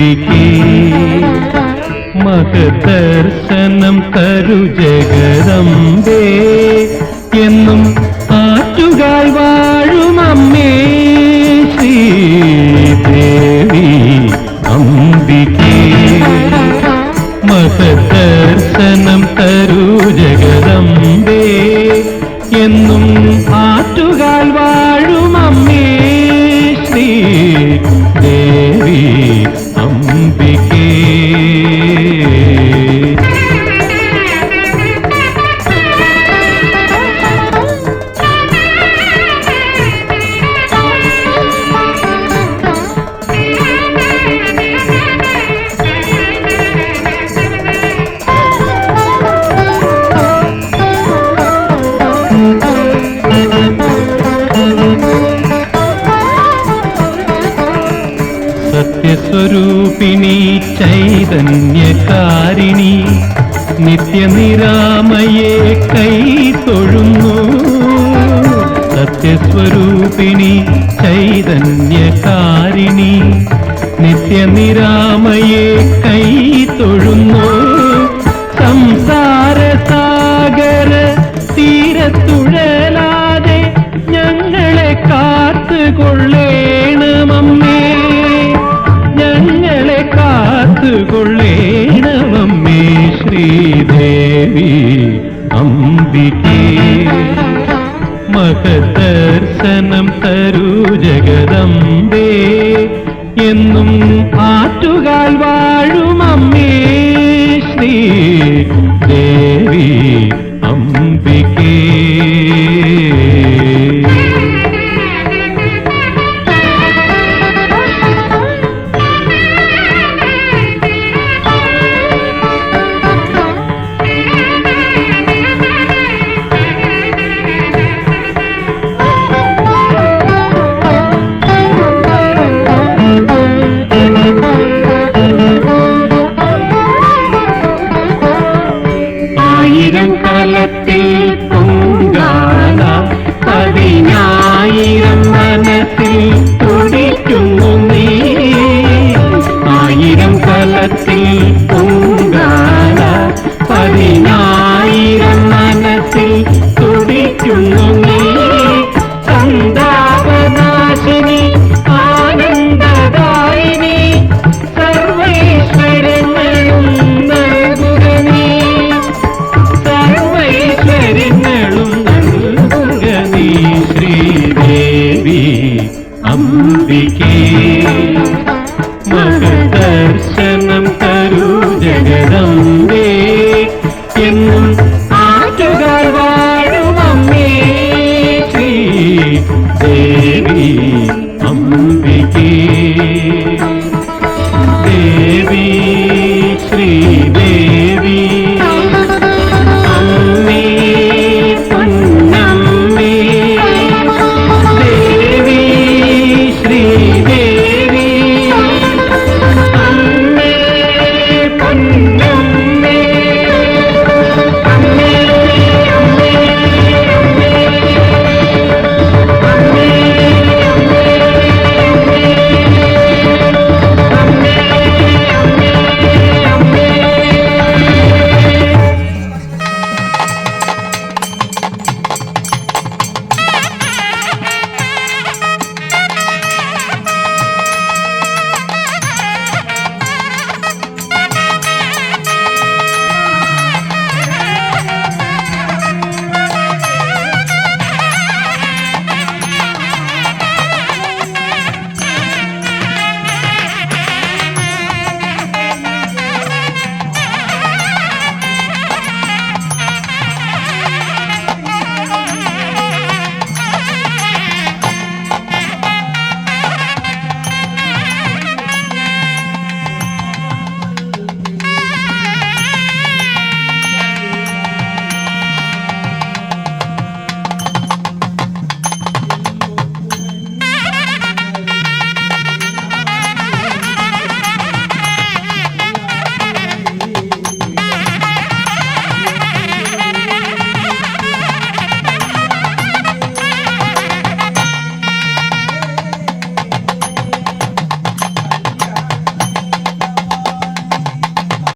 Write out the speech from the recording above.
ദേവി അംബികേ മഹദർശനം തരു ജഗദംബേ. എന്നും ആറ്റുകാൽ വാഴും അമ്മേ. ശ്രീദേവി അംബികേ മഹദർശനം തരു ജഗദംബേ. എന്നും സത്യസ്വരൂപിണി ചൈതന്യകാരിണി നിത്യനിരാമയെ കൈ തൊഴുന്നു. സത്യസ്വരൂപിണി ചൈതന്യകാരിണി നിത്യനിരാമയെ കൈ തൊഴുന്നു. സംസാര സാഗര കാത്തുകൊള്ളേണമമ്മേ ശ്രീദേവി അംബികേ മഹദർശനം തരൂ ജഗദംബേ. എന്നും ആറ്റുകാൽ വാഴും അമ്മേ ശ്രീ ദേവി അംബികേ തരൂ